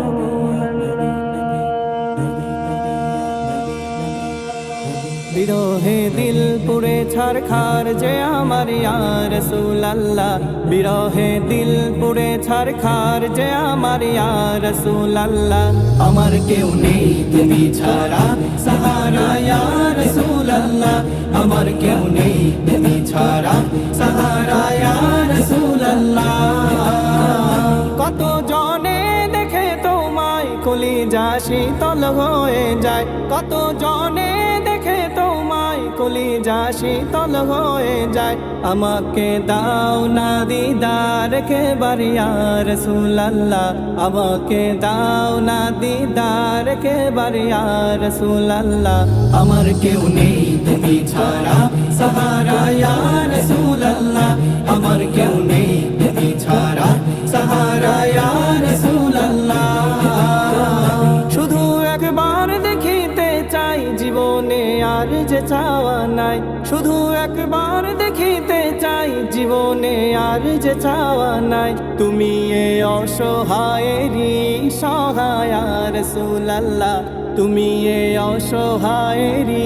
Lord. বিরহে দিল পুরে ছার খার যে আমার ইয়ার সুলাল্লাহ বিরহে দিল পুরে ছার খার যে আমার ইয়ার সুলাল্লাহ আমার কেউ নেই তুমি ছাড়া সাহারা ইয়ার সুলাল্লাহ আমার কেউ নেই তুমি ছাড়া সাহারা ইয়ার সুলাল্লাহ কত জনে দেখে তোমায় কলি যা শীতল হয়ে যায়। কত জনে তোমায় কলি যা শীতল হয়ে যায়। আমাকে দাও না দিদার কে বারিয়ার সুলাল্লাহ। আমাকে দাও না দিদার কে বারিয়ার সুলাল্লাহ। আমার কেউ নেই তুমি ছাড়া, সাহারা ইয়ার সুলাল্লাহ। আমার কেউ জীবনে আর যে চাওয়া নাই, শুধু একবার দেখিতে চাই, জীবনে আর যে চাওয়া নাই। তুমি এ অসহায়েরই সহায়ার সুলাল্লাহ তুমি এ অসহায়েরই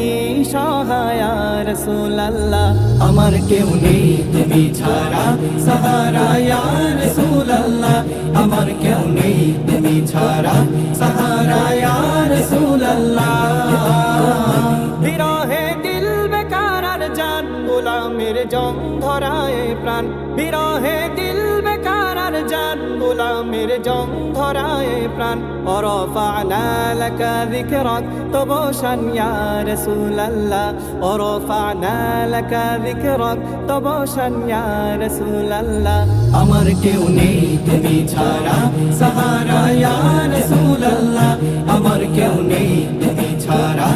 সহায়ার সুলাল্লাহ আমার কেউ নেই তুমি ছাড়া সাহারা ইয়ার সুলাল্লাহ আমার কেউ নেই তুমি ছাড়া সাহারা ইয়ার জং ধরায় প্রাণ বিরহে দিল বেকার আর জান গোলামের জং ধরায় প্রাণ ورفعنا لك ذكرك طبوشا يا رسول الله ورفعنا لك ذكرك طبوشا يا رسول الله আমার কেউ নেই তুমি ছাড়া সাহারা ইয়া রাসূলুল্লাহ আমার কেউ নেই তুমি ছাড়া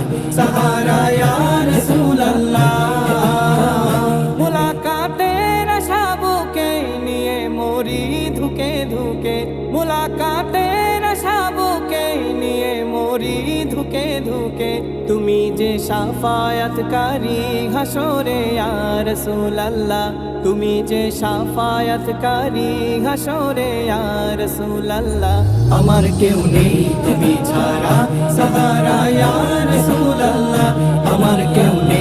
মরি ধুকে ধুকে, মুলাকাতের আশাবুকে নিয়ে মরি ধুকে ধুকে। তুমি যে সাফায়াতকারী হাসরে আর সুলাল্লাহ তুমি যে সাফায়াতকারী হাসরে আর সুলাল্লাহ আমার কেউ নেই তুমি ছাড়া সাহারা ইয়ার সুলাল্লাহ আমার কেউ নেই